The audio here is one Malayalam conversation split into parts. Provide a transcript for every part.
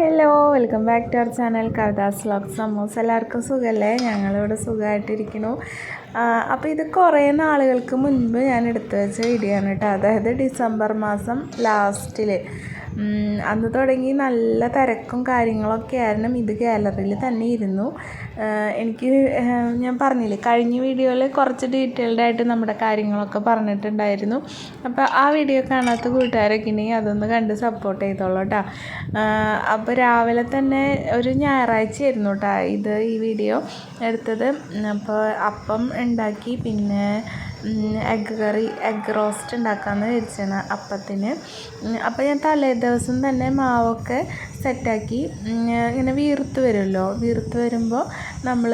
Hello welcome back to our channel Kavithas vlog സമൂസ്. എല്ലാവർക്കും സുഖമല്ലേ ഞങ്ങളിവിടെ സുഖമായിട്ടിരിക്കുന്നു അപ്പോൾ ഇത് കുറേ നാളുകൾക്ക് മുൻപ് ഞാൻ എടുത്തു വെച്ച വീഡിയോ ആണ് കേട്ടോ. അതായത് ഡിസംബർ മാസം ലാസ്റ്റിൽ അന്ന് തുടങ്ങി നല്ല തിരക്കും കാര്യങ്ങളൊക്കെ ആയിരുന്നു. ഇത് ഗാലറിയിൽ തന്നെ ഇരുന്നു. എനിക്ക് ഞാൻ പറഞ്ഞില്ലേ കഴിഞ്ഞ വീഡിയോയിൽ കുറച്ച് ഡീറ്റെയിൽഡ് ആയിട്ട് നമ്മുടെ കാര്യങ്ങളൊക്കെ പറഞ്ഞിട്ടുണ്ടായിരുന്നു. അപ്പോൾ ആ വീഡിയോ കാണാത്ത കൂട്ടുകാരൊക്കെ ഉണ്ടെങ്കിൽ അതൊന്ന് കണ്ട് സപ്പോർട്ട് ചെയ്തോളൂ കേട്ടോ അപ്പോൾ രാവിലെ തന്നെ ഒരു ഞായറാഴ്ചയായിരുന്നു കേട്ടോ ഇത് ഈ വീഡിയോ എടുത്തത്. അപ്പോൾ അപ്പം ഉണ്ടാക്കി പിന്നെ എഗ്ഗ് കറി എഗ്ഗ് റോസ്റ്റ് ഉണ്ടാക്കാമെന്ന് വിചാരിച്ചാണ് അപ്പത്തിന്. അപ്പോൾ ഞാൻ തലേ ദിവസം തന്നെ മാവൊക്കെ സെറ്റാക്കി ഇങ്ങനെ വീർത്ത് വരുമല്ലോ വീർത്ത് വരുമ്പോൾ നമ്മൾ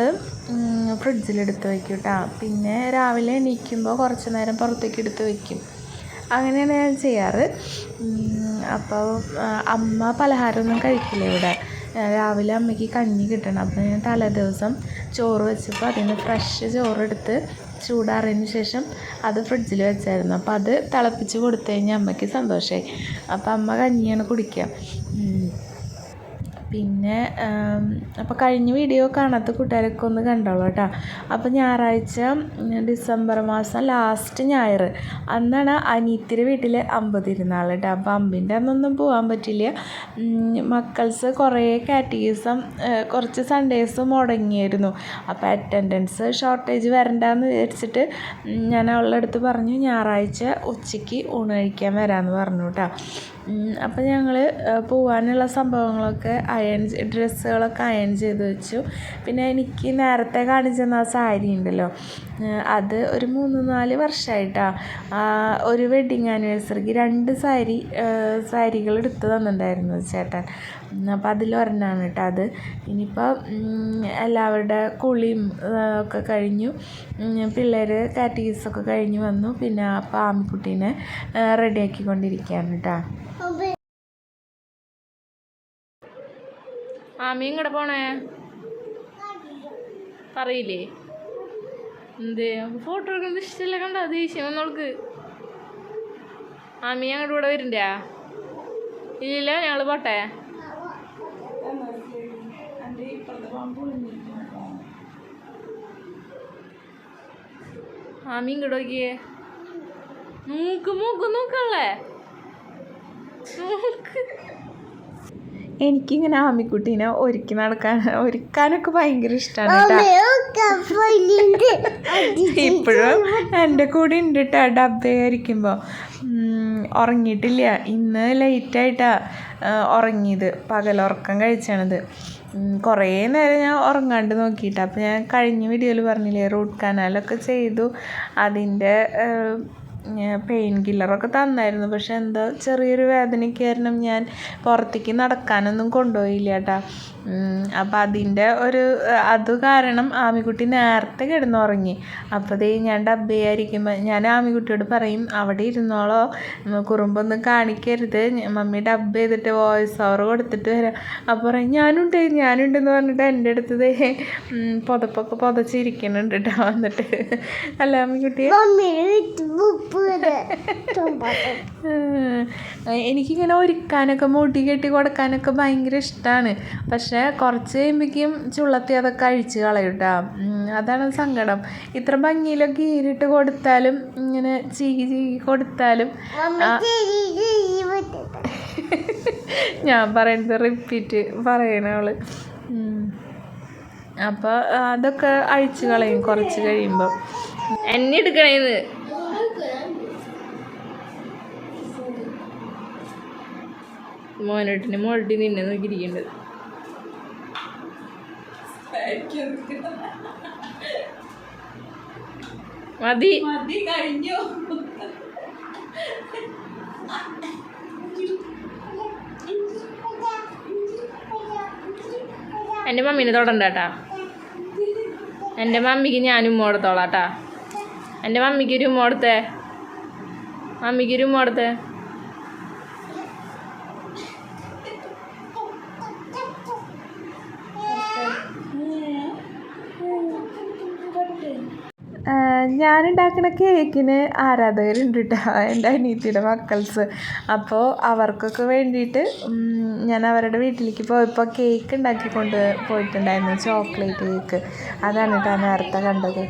ഫ്രിഡ്ജിലെടുത്ത് വയ്ക്കും കേട്ടോ പിന്നെ രാവിലെ എണീക്കുമ്പോൾ കുറച്ച് നേരം പുറത്തേക്ക് എടുത്ത് വയ്ക്കും അങ്ങനെയാണ് ഞാൻ ചെയ്യാറ്. അപ്പോൾ അമ്മ പലഹാരമൊന്നും കഴിക്കില്ല ഇവിടെ. രാവിലെ അമ്മയ്ക്ക് കഞ്ഞി കിട്ടണം. അപ്പോൾ ഞാൻ തലേ ദിവസം ചോറ് വെച്ചപ്പോൾ അതിൽ നിന്ന് ഫ്രഷ് ചോറെടുത്ത് ചൂടാറിയതിന് ശേഷം അത് ഫ്രിഡ്ജിൽ വെച്ചായിരുന്നു. അപ്പോൾ അത് തിളപ്പിച്ച് കൊടുത്തു കഴിഞ്ഞാൽ അമ്മയ്ക്ക് സന്തോഷമായി അപ്പോൾ അമ്മ കഞ്ഞിയാണ് കുടിക്കുക. പിന്നെ അപ്പോൾ കഴിഞ്ഞ വീഡിയോ കാണാത്ത കൂട്ടുകാരൊക്കെ ഒന്ന് കണ്ടോളൂ കേട്ടോ. അപ്പോൾ ഞായറാഴ്ച ഡിസംബർ മാസം ലാസ്റ്റ് ഞായർ. അന്നാണ് അനീത്തിന്റെ വീട്ടിൽ അമ്പ് തിരുനാൾ കേട്ടോ. അപ്പോൾ അമ്പിന്റെ അന്നൊന്നും പോകാൻ പറ്റില്ല. മക്കൾസ് കുറേ കാറ്റഗീസം കുറച്ച് സൺഡേസ് മുടങ്ങിയായിരുന്നു. അപ്പോൾ അറ്റൻഡൻസ് ഷോർട്ടേജ് വരണ്ടെന്ന് വിചാരിച്ചിട്ട് ഞാൻ അവളുടെ അടുത്ത് പറഞ്ഞു ഞായറാഴ്ച ഉച്ചയ്ക്ക് ഊണ് കഴിക്കാൻ വരാമെന്ന് പറഞ്ഞു കേട്ടോ. അപ്പോൾ ഞങ്ങൾ പോകാനുള്ള സംഭവങ്ങളൊക്കെ അയൺ ഡ്രസ്സുകളൊക്കെ അയൺ ചെയ്ത് വെച്ചു. പിന്നെ എനിക്ക് നേരത്തെ കാണിച്ചു തന്ന ആ സാരി ഉണ്ടല്ലോ അത് ഒരു മൂന്ന് നാല് വർഷമായിട്ടാണ് ഒരു വെഡിങ് ആനിവേഴ്സറിക്ക് രണ്ട് സാരി സാരികൾ എടുത്ത് തന്നിട്ടുണ്ടായിരുന്നു ചേട്ടൻ. അപ്പോൾ അതിലൊരെണ്ണമാണ് കേട്ടോ അത്. ഇനിയിപ്പോൾ എല്ലാവരുടെ കുളിയും ഒക്കെ കഴിഞ്ഞു. പിള്ളേർ കാറ്റീസൊക്കെ കഴിഞ്ഞ് വന്നു. പിന്നെ അപ്പോൾ ആമിക്കുട്ടീനെ റെഡിയാക്കിക്കൊണ്ടിരിക്കുകയാണ് കേട്ടോ. ആമി ഇങ്ങോട്ട് പോണേ? പറയില്ലേ? എന്തേ ഫോട്ടോ എടുക്കുന്നത് ഇഷ്ടമല്ല കണ്ട ദേഷ്യം. വന്നോൾക്ക് ആമി അങ്ങോട്ട് കൂടെ വരണ്ട ഇല്ല ഞങ്ങൾ പോട്ടെ. ആമി ഇങ്ങോട്ട് നോക്കിയേ. മൂക്ക് മൂക്ക് നോക്കല്ലേ മൂക്ക്. എനിക്കിങ്ങനെ ആമിക്കുട്ടീനെ ഒരുക്കി നടക്കാൻ ഒരുക്കാനൊക്കെ ഭയങ്കര ഇഷ്ടമാണ് ഇപ്പോഴും എന്റെ കൂടെ ഉണ്ട് കേട്ടോ ഡബ്ബയായിരിക്കുമ്പോൾ ഉറങ്ങിയിട്ടില്ല. ഇന്ന് ലേറ്റായിട്ടാണ് ഉറങ്ങിയത്. പകലുറക്കം കഴിച്ചാണിത്. കുറേ നേരം ഞാൻ ഉറങ്ങാണ്ട് നോക്കിയിട്ട്. അപ്പോൾ ഞാൻ കഴിഞ്ഞ വീഡിയോയിൽ പറഞ്ഞില്ലേ റൂട്ട് കനാലൊക്കെ ചെയ്തു. അതിന്റെ പെയിൻ കില്ലറൊക്കെ തന്നായിരുന്നു. പക്ഷെ എന്താ ചെറിയൊരു വേദനയ്ക്ക് കാരണം ഞാൻ പുറത്തേക്ക് നടക്കാനൊന്നും കൊണ്ടുപോയില്ല കേട്ടോ. അപ്പോൾ അതിന്റെ ഒരു അത് കാരണം ആമിക്കുട്ടി നേരത്തെ കിടന്നുറങ്ങി. അപ്പോൾ ദേ ഞാൻ ഡബ്ബയായിരിക്കുമ്പോൾ ഞാൻ ആമിക്കുട്ടിയോട് പറയും അവിടെ ഇരുന്നോളോ കുറുമ്പൊന്നും കാണിക്കരുത്. മമ്മി ഡബ് ചെയ്തിട്ട് വോയിസ് ഓവർ കൊടുത്തിട്ട് വരാം. അപ്പോൾ പറയും ഞാനുണ്ട് എന്ന് പറഞ്ഞിട്ട് എന്റെ അടുത്ത് ദേ പുതപ്പൊക്കെ പുതച്ചിരിക്കുന്നുണ്ട് കേട്ടോ വന്നിട്ട് അല്ല ആമിക്കുട്ടിയെ? എനിക്കിങ്ങനെ ഒരുക്കാനൊക്കെ മുടി കെട്ടി കൊടുക്കാനൊക്കെ ഭയങ്കര ഇഷ്ടമാണ് പക്ഷേ കുറച്ച് കഴിയുമ്പോഴേക്കും ചുള്ളത്തി അതൊക്കെ അഴിച്ച് കളയും കേട്ടോ അതാണ് സങ്കടം. ഇത്ര ഭംഗിയിലൊക്കെ ഈരിട്ട് കൊടുത്താലും ഇങ്ങനെ ചീകി ചീകി കൊടുത്താലും ഞാൻ പറയുന്നത് റിപ്പീറ്റ് പറയണവൾ അപ്പോൾ അതൊക്കെ അഴിച്ച് കളയും കുറച്ച് കഴിയുമ്പോൾ എന്നെ എടുക്കണേന്ന്. മോനോട്ടിന് മോൾട്ടി നിന്നെ നോക്കിയിരിക്കേണ്ടത്. മതി. മതി കഴിഞ്ഞു. എന്റെ മമ്മീനെ തൊടണ്ട കേട്ടാ എന്റെ മമ്മിക്ക് ഞാനും ഉമ്മ കൊടുത്തോളാം കേട്ടാ എന്റെ മമ്മിക്ക് ഒരു ഉമ്മ കൊടുത്തേ. ഞാനുണ്ടാക്കുന്ന കേക്കിന് ആരാധകരുണ്ട് കേട്ടോ എന്റെ അനിയത്തിയുടെ മക്കൾസ്. അപ്പോൾ അവർക്കൊക്കെ വേണ്ടിയിട്ട് ഞാൻ അവരുടെ വീട്ടിലേക്ക് പോയപ്പോൾ കേക്ക് ഉണ്ടാക്കിക്കൊണ്ട് പോയിട്ടുണ്ടായിരുന്നു ചോക്ലേറ്റ് കേക്ക്. അതാണ് കേട്ടോ നേരത്തെ കണ്ടത്.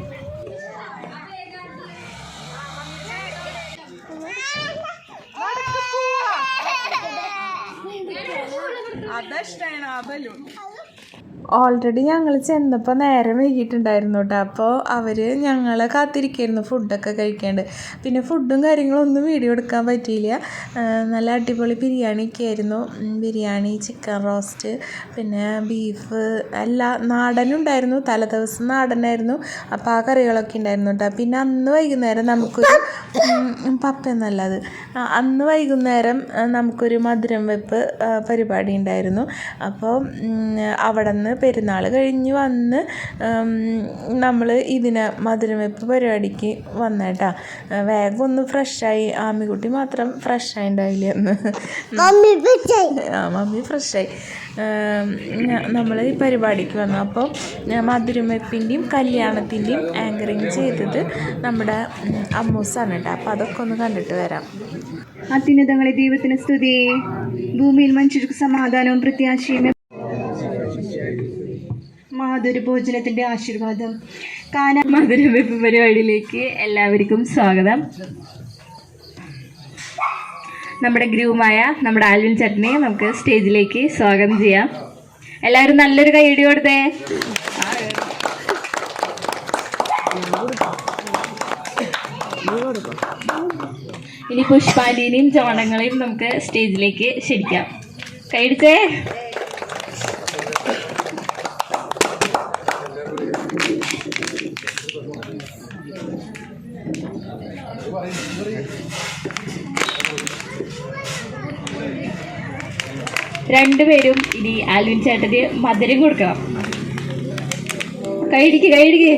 ഓൾറെഡി ഞങ്ങൾ ചെന്നപ്പോൾ നേരം വൈകിട്ടുണ്ടായിരുന്നു കേട്ടോ അപ്പോൾ അവർ ഞങ്ങളെ കാത്തിരിക്കായിരുന്നു ഫുഡൊക്കെ കഴിക്കാണ്ട്. പിന്നെ ഫുഡും കാര്യങ്ങളൊന്നും വീഡിയോ എടുക്കാൻ പറ്റിയില്ല. നല്ല അടിപൊളി ബിരിയാണിയൊക്കെ ആയിരുന്നു. ബിരിയാണി ചിക്കൻ റോസ്റ്റ് പിന്നെ ബീഫ് എല്ലാ നാടനുണ്ടായിരുന്നു തലേദിവസം നാടനായിരുന്നു അപ്പോൾ ആ കറികളൊക്കെ ഉണ്ടായിരുന്നു കേട്ടോ പിന്നെ അന്ന് വൈകുന്നേരം നമുക്കൊരു പപ്പെന്നല്ലത് അന്ന് വൈകുന്നേരം നമുക്കൊരു മധുരം വെപ്പ് പരിപാടി ഉണ്ടായിരുന്നു. അപ്പോൾ അവിടെ നിന്ന് പെരുന്നാൾ കഴിഞ്ഞ് വന്ന് നമ്മൾ ഇതിനെ മധുരം വെപ്പ് പരിപാടിക്ക് വന്നേട്ടാ. വേഗം ഒന്ന് ഫ്രഷായി. ആമിക്കുട്ടി മാത്രം ഫ്രഷായി ഉണ്ടായില്ല അന്ന് ആ മമ്മി ഫ്രഷായി. നമ്മൾ ഈ പരിപാടിക്ക് വന്നു. അപ്പോൾ മധുരം വെപ്പിന്റെയും കല്യാണത്തിന്റെയും ആങ്കറിങ് ചെയ്തത് നമ്മുടെ അമ്മൂസാണ് കേട്ടോ അപ്പോൾ അതൊക്കെ ഒന്ന് കണ്ടിട്ട് വരാം. അത്യുന്നതങ്ങളെ ദൈവത്തിന് സ്തുതി ഭൂമിയിൽ മനുഷ്യർക്ക് സമാധാനവും പ്രത്യാശയും മാധുര ഭോജനത്തിന്റെ ആശീർവാദം. കാന മധുര വെപ്പ് പരിപാടിയിലേക്ക് എല്ലാവർക്കും സ്വാഗതം. നമ്മുടെ ഗ്രൂമായ നമ്മുടെ ആൽവിൻ ചട്ടനെ നമുക്ക് സ്റ്റേജിലേക്ക് സ്വാഗതം ചെയ്യാം. എല്ലാവരും നല്ലൊരു കൈയടി കൊടുത്തേ ഇനി പുഷ്പാലിനെയും ചോണങ്ങളെയും നമുക്ക് സ്റ്റേജിലേക്ക് ക്ഷണിക്കാം. കൈയടിച്ചേ രണ്ടുപേരും ഇനി ആൽവിൻ ചേട്ടന് മധുരം കൊടുക്കണം. കൈടിക്ക് കൈയടിക്ക്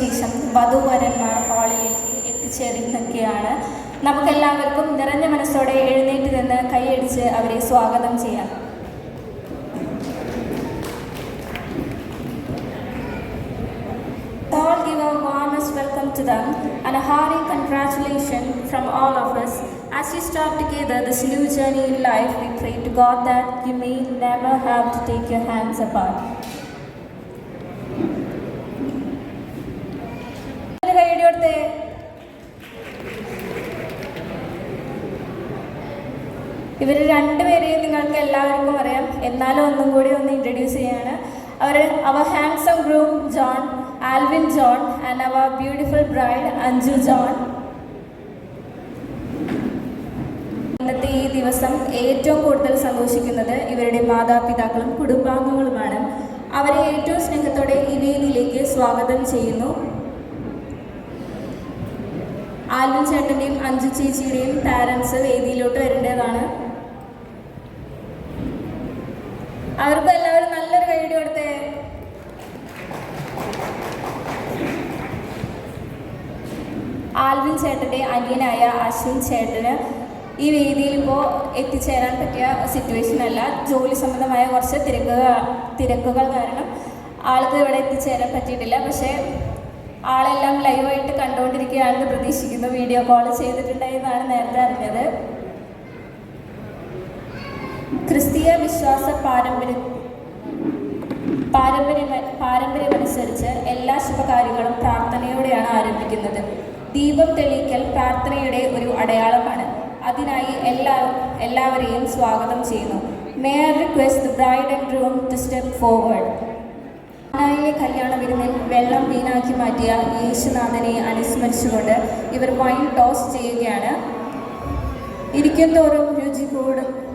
ശേഷം വധുവരന്മാർ ഹാളിലേക്ക് എത്തിച്ചേരുന്നൊക്കെയാണ് നമുക്കെല്ലാവർക്കും നിറഞ്ഞ മനസ്സോടെ എഴുന്നേറ്റ് നിന്ന് കൈയടിച്ച് അവരെ സ്വാഗതം ചെയ്യാം welcome to them and a hearty congratulation from all of us. As you start together this new journey in life, we pray to God that you may never have to take your hands apart. ഒരു കൈയടി കൊടുത്തേ. ഇവർ രണ്ടുപേരെയും നിങ്ങൾക്ക് എല്ലാവർക്കും അറിയാം. എന്നാലും ഒന്നും കൂടി ഒന്ന് ഇൻട്രൊഡ്യൂസ് ചെയ്യാണ്. Our our handsome groom John Alvin John and our beautiful bride Anju John ഇന്നത്തെ ഈ ദിവസം ഏറ്റവും കൂടുതൽ സന്തോഷിക്കുന്നത് ഇവരുടെ മാതാപിതാക്കളും കുടുംബാംഗങ്ങളുമാണ്. അവരെ ഏറ്റവും സ്നേഹത്തോടെ ഈ വേദിയിലേക്ക് സ്വാഗതം ചെയ്യുന്നു. ആൽവിൻ ചേട്ടന്റെയും അഞ്ജു ചേച്ചിയുടെയും പാരൻസ് വേദിയിലോട്ട് വരേണ്ടതാണ്. അവർക്ക് എല്ലാവരും നല്ലൊരു കൈയടി കൊടുത്തേ. ആൽവിൻ ചേട്ടന്റെ അനിയനായ അശ്വിൻ ചേട്ടന് ഈ വേദിയിൽ ഇപ്പോൾ എത്തിച്ചേരാൻ പറ്റിയ സിറ്റുവേഷൻ അല്ല. ജോലി സംബന്ധമായ കുറച്ച് തിരക്കുകൾ തിരക്കുകൾ കാരണം ആൾക്ക് ഇവിടെ എത്തിച്ചേരാൻ പറ്റിയിട്ടില്ല. പക്ഷേ ആളെല്ലാം ലൈവായിട്ട് കണ്ടുകൊണ്ടിരിക്കുകയാണെന്ന് പ്രതീക്ഷിക്കുന്നു. വീഡിയോ കോൾ ചെയ്തിട്ടുണ്ടായെന്നാണ് നേരത്തെ അറിഞ്ഞത്. ക്രിസ്തീയ വിശ്വാസ പാരമ്പര്യ പാരമ്പര്യം പാരമ്പര്യമനുസരിച്ച് എല്ലാ ശുഭകാര്യങ്ങളും പ്രാർത്ഥനയോടെയാണ് ആരംഭിക്കുന്നത്. ദീപം തെളിയിക്കൽ പ്രാർത്ഥനയുടെ ഒരു അടയാളമാണ്. അതിനായി എല്ലാ എല്ലാവരെയും സ്വാഗതം ചെയ്യുന്നു. May I request the bride and groom to step forward ായിലെ കല്യാണ വിരുന്നിൽ വെള്ളം വീണാക്കി മാറ്റിയ യേശുനാഥനെ അനുസ്മരിച്ചുകൊണ്ട് ഇവർ വൈൻ ടോസ് ചെയ്യുകയാണ്. ഇരിക്കും തോറും രുചി കൂടും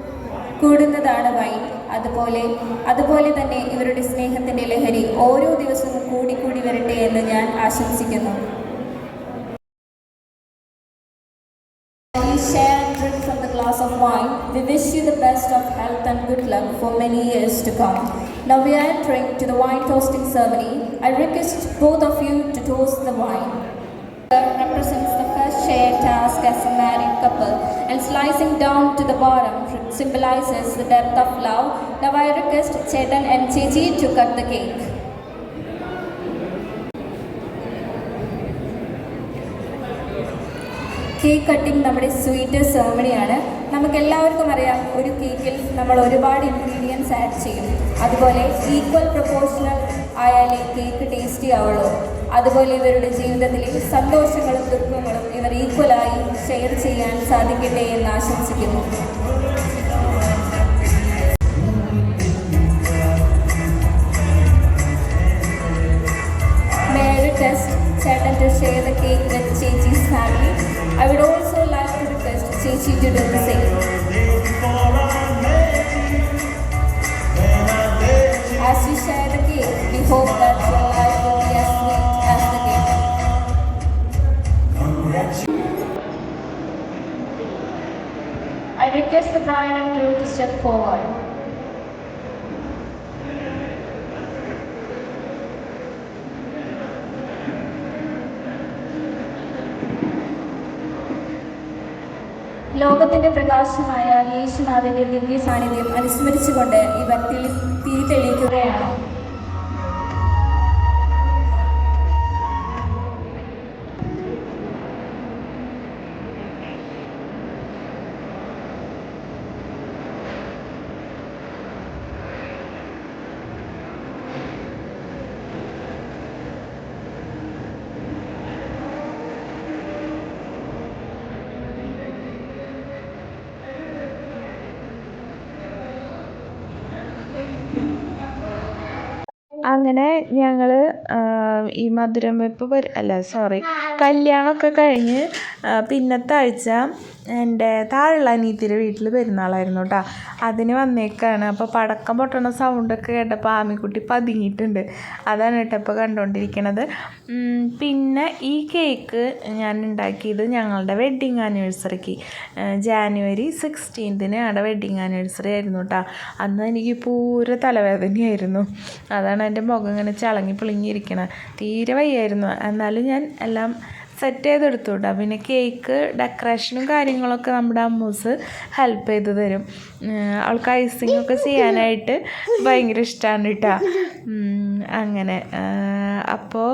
കൂടുന്നതാണ് വൈൻ അതുപോലെ അതുപോലെ തന്നെ ഇവരുടെ സ്നേഹത്തിന്റെ ലഹരി ഓരോ ദിവസവും കൂടിക്കൂടി വരട്ടെ എന്ന് ഞാൻ ആശംസിക്കുന്നു share and from the glass of wine. We wish you the best of health and good luck for many years to come. Now we are entering to the wine toasting ceremony. I request both of you to toast the wine. represents the first shared task as a married couple and slicing down to the bottom symbolizes the depth of love. Now I request Chetan and Chiji to cut the cake. Cake cutting നമ്മുടെ സ്വീറ്റ് സെർമണിയാണ് നമുക്ക് എല്ലാവർക്കും അറിയാം ഒരു കേക്കിൽ നമ്മൾ ഒരുപാട് ഇൻഗ്രീഡിയൻസ് ആഡ് ചെയ്യും അതുപോലെ ഈക്വൽ പ്രൊപ്പോർഷണൽ ആയാലേ കേക്ക് ടേസ്റ്റി ആവുള്ളൂ അതുപോലെ ഇവരുടെ ജീവിതത്തിലെ സന്തോഷങ്ങളും ദുഃഖങ്ങളും ഇവർ ഈക്വലായി ഷെയർ ചെയ്യാൻ സാധിക്കട്ടെ എന്ന് ആശംസിക്കുന്നു Chetan to share the cake with Chechi's family. I would also like to request Chechi to do the same. As you share the cake, we hope that your life will be as sweet as the cake. I request the bride and groom to step forward. ലോകത്തിന്റെ പ്രകാശമായ യേശുനാഥന്റെ ദിവ്യ സാന്നിധ്യം അനുസ്മരിച്ചുകൊണ്ട് ഇവർ തിരി തിരി അങ്ങനെ ഞങ്ങൾ ഈ മധുരം വെപ്പ് അല്ല സോറി കല്യാണമൊക്കെ കഴിഞ്ഞ് പിന്നത്തെ ആഴ്ച എന്റെ താഴെയുള്ള അനീത്തിയുടെ വീട്ടിൽ പെരുന്നാളായിരുന്നു കേട്ടോ അതിന് വന്നേക്കാണ്. അപ്പോൾ പടക്കം പൊട്ടണ സൗണ്ടൊക്കെ കേട്ടപ്പോൾ ആമിക്കുട്ടി പതുങ്ങിയിട്ടുണ്ട്. അതാണ് കേട്ടോ ഇപ്പോൾ കണ്ടുകൊണ്ടിരിക്കണത് പിന്നെ ഈ കേക്ക് ഞാൻ ഉണ്ടാക്കിയത് ഞങ്ങളുടെ വെഡ്ഡിങ് ആനിവേഴ്സറിക്ക് ജാനുവരി സിക്സ്റ്റീൻത്തിന് ഞങ്ങളുടെ വെഡ്ഡിങ് ആനിവേഴ്സറി ആയിരുന്നു കേട്ടോ അന്ന് എനിക്ക് പൂര തലവേദനയായിരുന്നു. അതാണ് എന്റെ മുഖം ഇങ്ങനെ ചളങ്ങി പിളിങ്ങിയിരിക്കണത് തീരെ വയ്യായിരുന്നു. എന്നാലും ഞാൻ എല്ലാം സെറ്റ് ചെയ്തെടുത്തു കേട്ടോ പിന്നെ കേക്ക് ഡെക്കറേഷനും കാര്യങ്ങളൊക്കെ നമ്മുടെ അമ്മൂസ് ഹെൽപ്പ് ചെയ്ത് തരും. അവൾക്ക് ഐസിങ് ഒക്കെ ചെയ്യാനായിട്ട് ഭയങ്കര ഇഷ്ടമാണ് കേട്ടോ അങ്ങനെ അപ്പോൾ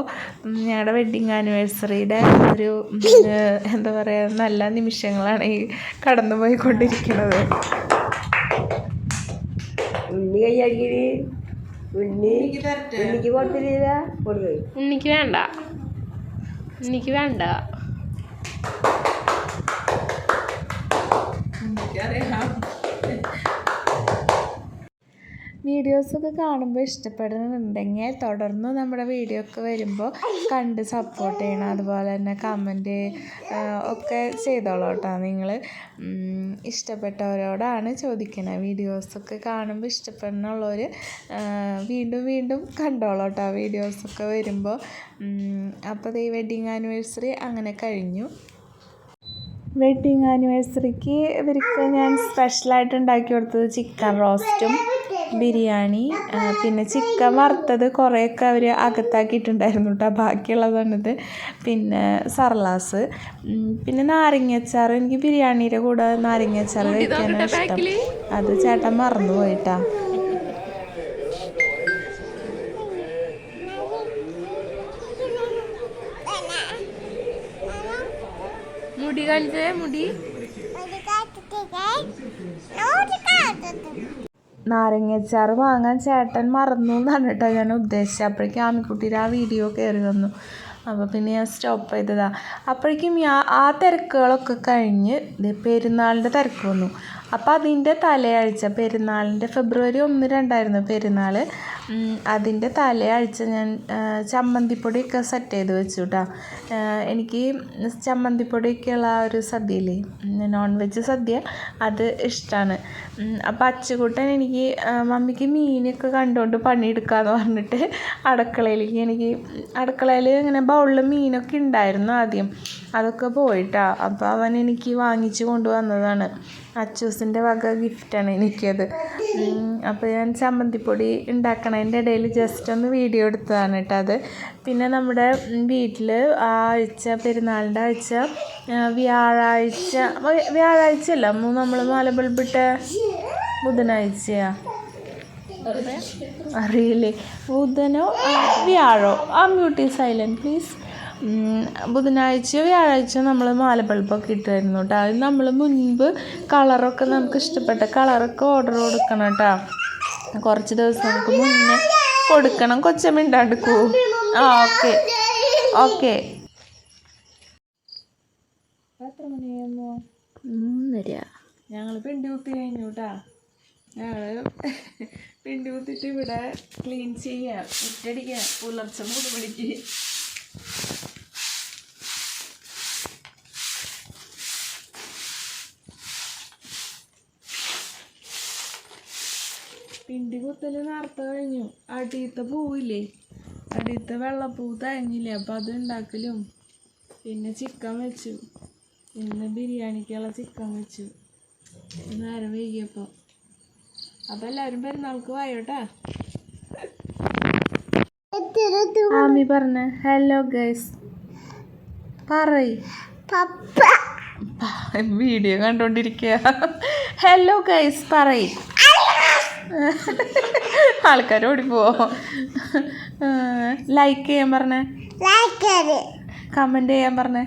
ഞങ്ങളുടെ വെഡ്ഡിങ് ആനിവേഴ്സറിയുടെ ഒരു എന്താ പറയുക നല്ല നിമിഷങ്ങളാണ് ഈ കടന്നു പോയിക്കൊണ്ടിരിക്കുന്നത്. ഉണ്ണി കൈയാക്കി ഉണ്ണി. ഉണ്ണിക്ക് കൊടുത്തില്ല കൊടുത്തു ഉണ്ണിക്ക് വേണ്ട. ഉണ്ണിക്ക് വേണ്ട. വീഡിയോസൊക്കെ കാണുമ്പോൾ ഇഷ്ടപ്പെടുന്നുണ്ടെങ്കിൽ തുടർന്ന് നമ്മുടെ വീഡിയോ ഒക്കെ വരുമ്പോൾ കണ്ട് സപ്പോർട്ട് ചെയ്യണം. അതുപോലെ തന്നെ കമന്റ് ഒക്കെ ചെയ്തോളൂ കേട്ടോ നിങ്ങൾ ഇഷ്ടപ്പെട്ടവരോടാണ് ചോദിക്കുന്നത് വീഡിയോസൊക്കെ കാണുമ്പോൾ ഇഷ്ടപ്പെടുന്നുള്ളവർ വീണ്ടും വീണ്ടും കണ്ടോളൂ കേട്ടോ വീഡിയോസൊക്കെ വരുമ്പോൾ അപ്പോൾ ഈ വെഡ്ഡിങ് ആനിവേഴ്സറി അങ്ങനെ കഴിഞ്ഞു. വെഡ്ഡിങ് ആനിവേഴ്സറിക്ക് ഇവർക്ക് ഞാൻ സ്പെഷ്യലായിട്ട് ഉണ്ടാക്കി കൊടുത്തത് ചിക്കൻ റോസ്റ്റും ബിരിയാണി പിന്നെ ചിക്കൻ വറുത്തത് കുറേയൊക്കെ അവർ അകത്താക്കിയിട്ടുണ്ടായിരുന്നു കേട്ടോ. ബാക്കിയുള്ളതാണിത്. പിന്നെ സർലാസ്. പിന്നെ നാരങ്ങച്ചാർ. എനിക്ക് ബിരിയാണിയുടെ കൂടെ നാരങ്ങച്ചാർ കഴിക്കാനാണ് ഇഷ്ടം. അത് ചേട്ടൻ മറന്നു പോയിട്ടാ. മുടി കാണിച്ചേ മുടി. നാരങ്ങച്ചാറ് വാങ്ങാൻ ചേട്ടൻ മറന്നു എന്നാണ് കേട്ടോ ഞാൻ ഉദ്ദേശിച്ചത്. അപ്പോഴേക്കും ആമിക്കുട്ടിയിൽ ആ വീഡിയോ കയറി വന്നു. അപ്പോൾ പിന്നെ ഞാൻ സ്റ്റോപ്പ് ചെയ്തതാ. അപ്പോഴേക്കും ഞാൻ ആ തിരക്കുകളൊക്കെ കഴിഞ്ഞ് പെരുന്നാളിന്റെ തിരക്ക് വന്നു. അപ്പോൾ അതിന്റെ തലയാഴ്ച പെരുന്നാളിന്റെ ഫെബ്രുവരി ഒന്ന് രണ്ടായിരുന്നു പെരുന്നാൾ. അതിന്റെ തലയാഴ്ച ഞാൻ ചമ്മന്തിപ്പൊടിയൊക്കെ സെറ്റ് ചെയ്ത് വെച്ചു കേട്ടോ എനിക്ക് ചമ്മന്തിപ്പൊടിയൊക്കെയുള്ള ആ ഒരു സദ്യയില്ലേ നോൺ വെജ് സദ്യ അത് ഇഷ്ടമാണ് അപ്പോൾ അച്ചുകൂട്ടൻ എനിക്ക് മമ്മിക്ക് മീനൊക്കെ കണ്ടുകൊണ്ട് പണിയെടുക്കാമെന്ന് പറഞ്ഞിട്ട് അടുക്കളയിലേക്ക് എനിക്ക് അടുക്കളയിൽ ഇങ്ങനെ ബൗളിൽ മീനൊക്കെ ഉണ്ടായിരുന്നു ആദ്യം. അതൊക്കെ പോയിട്ടാ. അപ്പോൾ അവൻ എനിക്ക് വാങ്ങിച്ചു കൊണ്ടുവന്നതാണ്. അച്ചൂസിന്റെ വക ഗിഫ്റ്റാണ് എനിക്കത്. അപ്പോൾ ഞാൻ ചമ്മന്തിപ്പൊടി ഉണ്ടാക്കണതിന്റെ ഇടയിൽ ജസ്റ്റ് ഒന്ന് വീഡിയോ എടുത്തതാണ് കേട്ടോ അത്. പിന്നെ നമ്മുടെ വീട്ടിൽ ആഴ്ച പെരുന്നാളിന്റെ ആഴ്ച വ്യാഴാഴ്ച വ്യ- വ്യാഴാഴ്ച അല്ല നമ്മൾ മാല ബുധനാഴ്ചയാണ് ബുധനാഴ്ചയാ. അറിയില്ലേ? ബുധനോ വ്യാഴോ? ആ ബ്യൂട്ടി സൈലന്റ് പ്ലീസ് ബുധനാഴ്ച വ്യാഴാഴ്ച നമ്മൾ മാലപ്പളിപ്പൊക്കെ ഇട്ടായിരുന്നു കേട്ടോ. അത് നമ്മൾ മുൻപ് കളറൊക്കെ നമുക്ക് ഇഷ്ടപ്പെട്ട കളറൊക്കെ ഓർഡർ കൊടുക്കണം കേട്ടോ. കുറച്ച് ദിവസങ്ങൾക്ക് മുന്നേ കൊടുക്കണം. കൊച്ചമ്മിണ്ടടുക്കൂ ആ ഓക്കെ. ഓക്കെ. എത്ര മണിയാകുമ്പോ മൂന്നര. ഞങ്ങൾ പിണ്ടി കുത്തി കഴിഞ്ഞു കേട്ടാ ഞങ്ങൾ പിണ്ടി കുത്തിട്ട് ഇവിടെ ക്ലീൻ ചെയ്യാം. ഇട്ടടിക്കാം പുലർച്ചെ മൂന്ന് മണിക്ക്. പിണ്ടി കുത്തൽ നേരത്തെ കഴിഞ്ഞു. അടിയത്തെ പൂവില്ലേ? അടിയത്തെ വെള്ളപ്പൂ തഴഞ്ഞില്ലേ അപ്പം അത് ഉണ്ടാക്കലും പിന്നെ ചിക്കൻ വെച്ചു. പിന്നെ ബിരിയാണിക്കുള്ള ചിക്കൻ വെച്ചു. നേരം വൈകിയപ്പോൾ അപ്പം എല്ലാവരും പെരുന്നാൾക്ക് വായോട്ടാ ആമി പറഞ്ഞ ഹലോ ഗൈസ് പറയ്. വീഡിയോ കണ്ടോണ്ടിരിക്കുക ഹലോ ഗൈസ് പറയ്. ആൾക്കാർ ഓടിപ്പോവോ? ലൈക്ക് ചെയ്യാൻ പറഞ്ഞേ. കമന്റ് ചെയ്യാൻ പറഞ്ഞേ.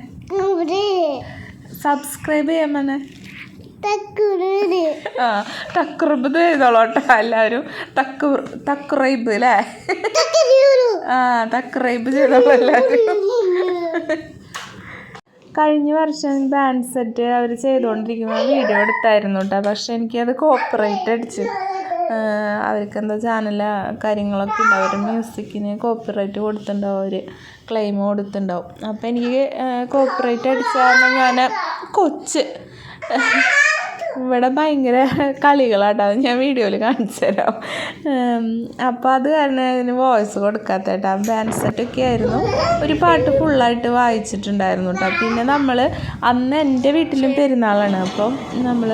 സബ്സ്ക്രൈബ് ചെയ്യാൻ പറഞ്ഞേ. ആ തക്കുറുബ് ചെയ്തോളോട്ടോ എല്ലാവരും. തക്കുർ തക്കുറൈബ് അല്ലേ ആ തക്രൈബ് ചെയ്തോളൂ എല്ലാവരും. കഴിഞ്ഞ വർഷം ബാൻഡ് സെറ്റ് അവർ ചെയ്തുകൊണ്ടിരിക്കുമ്പോൾ വീഡിയോ എടുത്തായിരുന്നു കേട്ടോ പക്ഷെ എനിക്കത് കോപ്പറേറ്റ് അടിച്ചു. അവർക്ക് എന്താ കാര്യങ്ങളൊക്കെ ഉണ്ടാവും. അവരുടെ മ്യൂസിക്കിന് കോപ്പിറൈറ്റ് കൊടുത്തിട്ടുണ്ടാവും. അവർ ക്ലെയിം കൊടുത്തിട്ടുണ്ടാവും. അപ്പോൾ എനിക്ക് കോപ്പിറൈറ്റ് അടിച്ച കാരണം ഞാൻ കൊച്ച്. ഇവിടെ ഭയങ്കര കളികളാട്ടാവും ഞാൻ വീഡിയോയിൽ കാണിച്ചു തരാം. അപ്പോൾ അത് കാരണം അതിന് വോയിസ് കൊടുക്കാത്ത കേട്ടോ. ബാൻഡ് സെറ്റൊക്കെ ആയിരുന്നു. ഒരു പാട്ട് ഫുള്ളായിട്ട് വായിച്ചിട്ടുണ്ടായിരുന്നു കേട്ടോ. പിന്നെ നമ്മൾ അന്ന് എന്റെ വീട്ടിലും പെരുന്നാളാണ്. അപ്പം നമ്മൾ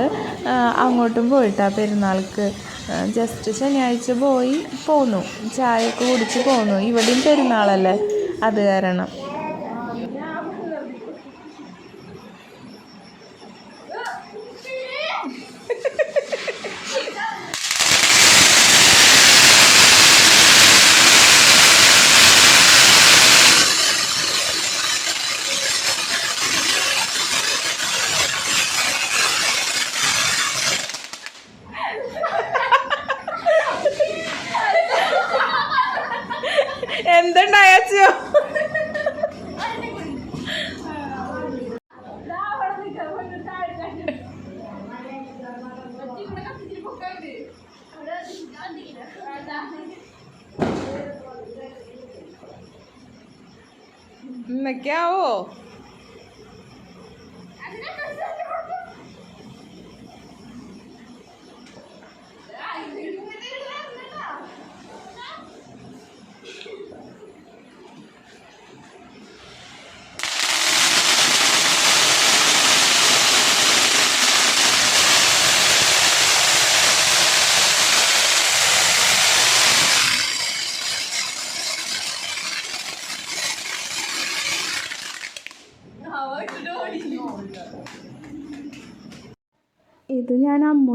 അങ്ങോട്ടും പോയിട്ടാ പെരുന്നാൾക്ക്. ജസ്റ്റ് ശനിയാഴ്ച പോയി പോന്നു. ചായയൊക്കെ കുടിച്ച് പോന്നു. ഇവിടെയും പെരുന്നാളല്ലേ? അത് കാരണം.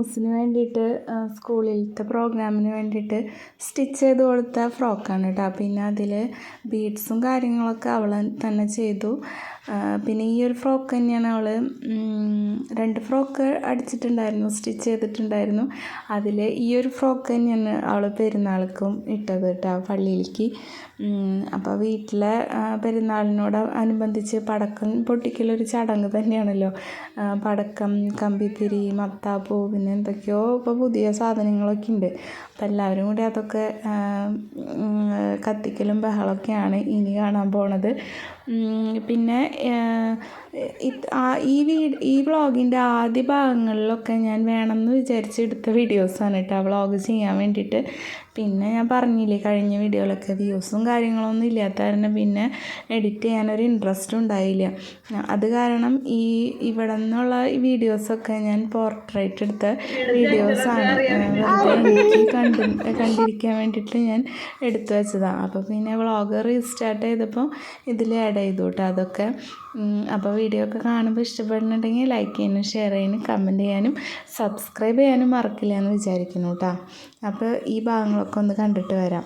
അമ്മൂസിന് വേണ്ടിയിട്ട് സ്കൂളിലത്തെ പ്രോഗ്രാമിന് വേണ്ടിയിട്ട് സ്റ്റിച്ച് ചെയ്ത് കൊടുത്ത ഫ്രോക്കാണ് കേട്ടോ പിന്നെ അതിൽ ബീഡ്സും കാര്യങ്ങളൊക്കെ അവൾ തന്നെ ചെയ്തു. പിന്നെ ഈ ഒരു ഫ്രോക്ക് തന്നെയാണ് അവൾ രണ്ട് ഫ്രോക്ക് അടിച്ചിട്ടുണ്ടായിരുന്നു സ്റ്റിച്ച് ചെയ്തിട്ടുണ്ടായിരുന്നു. അതിൽ ഈ ഒരു ഫ്രോക്ക് തന്നെയാണ് അവൾ പെരുന്നാൾക്കും ഇട്ടത് കേട്ടോ പള്ളിയിലേക്ക്. അപ്പോൾ വീട്ടിലെ പെരുന്നാളിനോട് അനുബന്ധിച്ച് പടക്കം പൊട്ടിക്കലൊരു ചടങ്ങ് തന്നെയാണല്ലോ. പടക്കം കമ്പിത്തിരി മത്താപ്പൂ പിന്നെ എന്തൊക്കെയോ ഇപ്പോൾ പുതിയ സാധനങ്ങളൊക്കെ ഉണ്ട്. അപ്പം എല്ലാവരും കൂടി അതൊക്കെ കത്തിക്കലും ബഹളമൊക്കെയാണ് ഇനി കാണാൻ പോണത്. പിന്നെ ഈ ഈ വ്ളോഗിന്റെ ആദ്യ ഭാഗങ്ങളിലൊക്കെ ഞാൻ വേണമെന്ന് വിചാരിച്ച് എടുത്ത വീഡിയോസാണ് കേട്ടോ. വ്ളോഗ് ചെയ്യാൻ വേണ്ടിയിട്ട്. പിന്നെ ഞാൻ പറഞ്ഞില്ലേ കഴിഞ്ഞ വീഡിയോയിലൊക്കെ വ്യൂസും കാര്യങ്ങളൊന്നും ഇല്ലാത്ത കാരണം പിന്നെ എഡിറ്റ് ചെയ്യാനൊരു ഇൻട്രസ്റ്റ് ഉണ്ടായില്ല. അത് കാരണം ഈ ഇവിടെ നിന്നുള്ള വീഡിയോസൊക്കെ ഞാൻ പോർട്രേറ്റ് എടുത്ത വീഡിയോസാണ്. എനിക്ക് കണ്ടു കണ്ടിരിക്കാൻ വേണ്ടിയിട്ട് ഞാൻ എടുത്തു വെച്ചതാണ് അപ്പോൾ പിന്നെ വ്ളോഗ് റീസ്റ്റാർട്ട് ചെയ്തപ്പോൾ ഇതിൽ ആഡ് ചെയ്തു കേട്ടോ അതൊക്കെ അപ്പോൾ വീഡിയോ ഒക്കെ കാണുമ്പോൾ ഇഷ്ടപ്പെടുന്നുണ്ടെങ്കിൽ ലൈക്ക് ചെയ്യാനും ഷെയർ ചെയ്യാനും കമന്റ് ചെയ്യാനും സബ്സ്ക്രൈബ് ചെയ്യാനും മറക്കില്ല എന്ന് വിചാരിക്കുന്നു കേട്ടോ അപ്പോൾ ഈ ഭാഗങ്ങളൊക്കെ ഒക്കെ ഒന്ന് കണ്ടിട്ട് വരാം.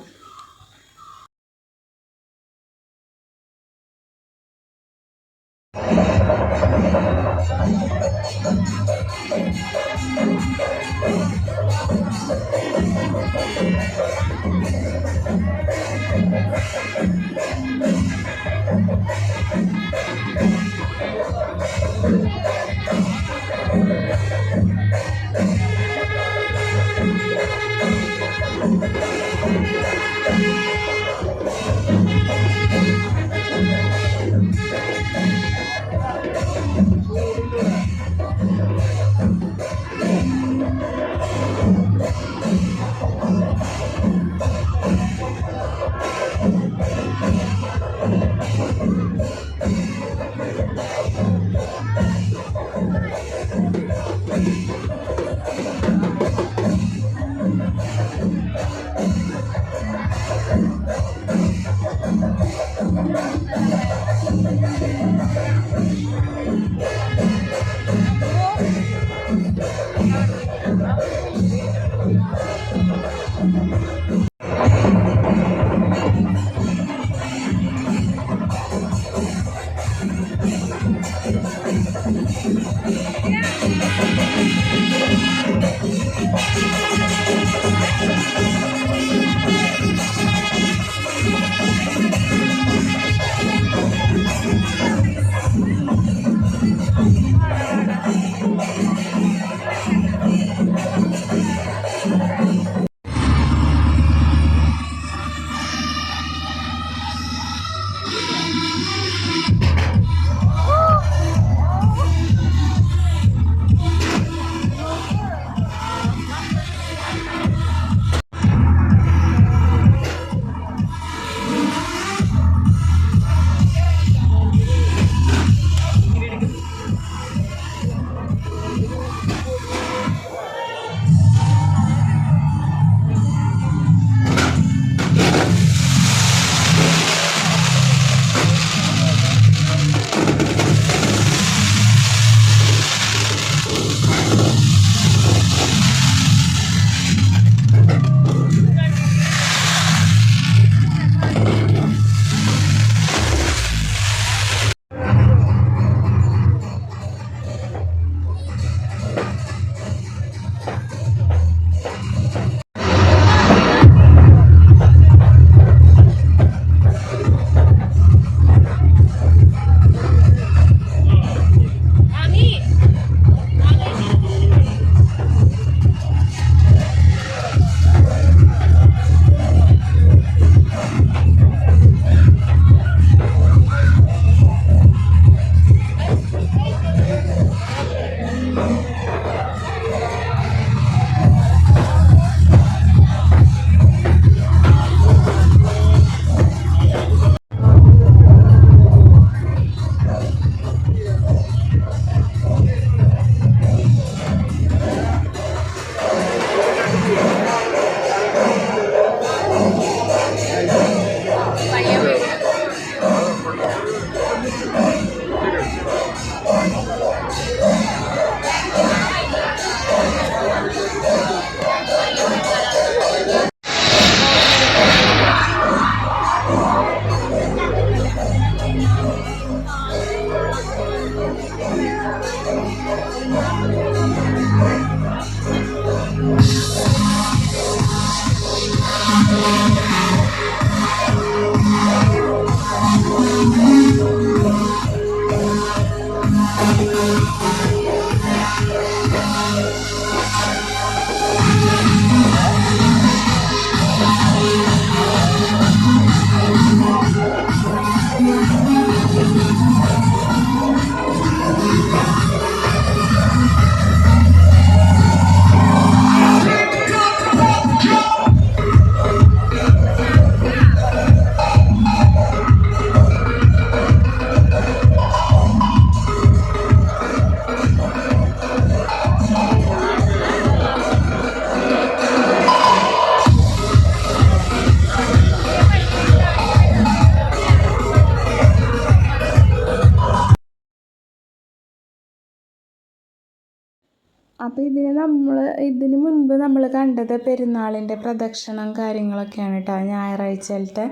അപ്പോൾ ഇതിന് നമ്മൾ ഇതിന് മുൻപ് നമ്മൾ കണ്ടത് പെരുന്നാളിന്റെ പ്രദക്ഷിണം കാര്യങ്ങളൊക്കെയാണ് കേട്ടോ ഞായറാഴ്ചയിലത്തെ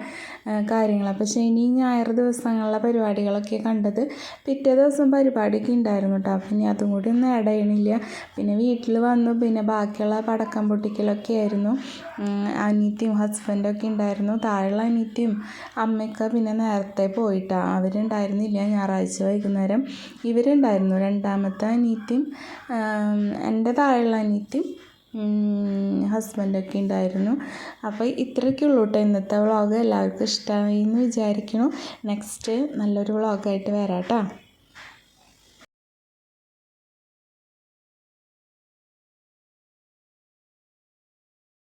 കാര്യങ്ങൾ അപ്പോൾ ശനി ഞായർ ദിവസങ്ങളിലെ പരിപാടികളൊക്കെ കണ്ടത് പിറ്റേ ദിവസം പരിപാടിയൊക്കെ ഉണ്ടായിരുന്നു കേട്ടോ അപ്പം ഇനി അതും കൂടി ഒന്നും ഇടയണില്ല പിന്നെ വീട്ടിൽ വന്നു പിന്നെ ബാക്കിയുള്ള പടക്കം പൊട്ടിക്കലൊക്കെ ആയിരുന്നു. അനിയത്തിയും ഹസ്ബൻഡൊക്കെ ഉണ്ടായിരുന്നു താഴെയുള്ള അനിയത്തിയും അമ്മയൊക്കെ പിന്നെ നേരത്തെ പോയിട്ടാണ് അവരുണ്ടായിരുന്നില്ല ഞായറാഴ്ച വൈകുന്നേരം. ഇവരുണ്ടായിരുന്നു രണ്ടാമത്തെ അനിയത്തിയും എന്റെ താഴെയുള്ള അനിയത്തിയും ഹസ്ബൻഡൊക്കെ ഉണ്ടായിരുന്നു. അപ്പോൾ ഇത്രയൊക്കെ ഉള്ളൂ കേട്ടോ ഇന്നത്തെ വ്ളോഗ് എല്ലാവർക്കും ഇഷ്ടമായി എന്ന് വിചാരിക്കുന്നു. നെക്സ്റ്റ് നല്ലൊരു വ്ളോഗായിട്ട് വരാം കേട്ടോ.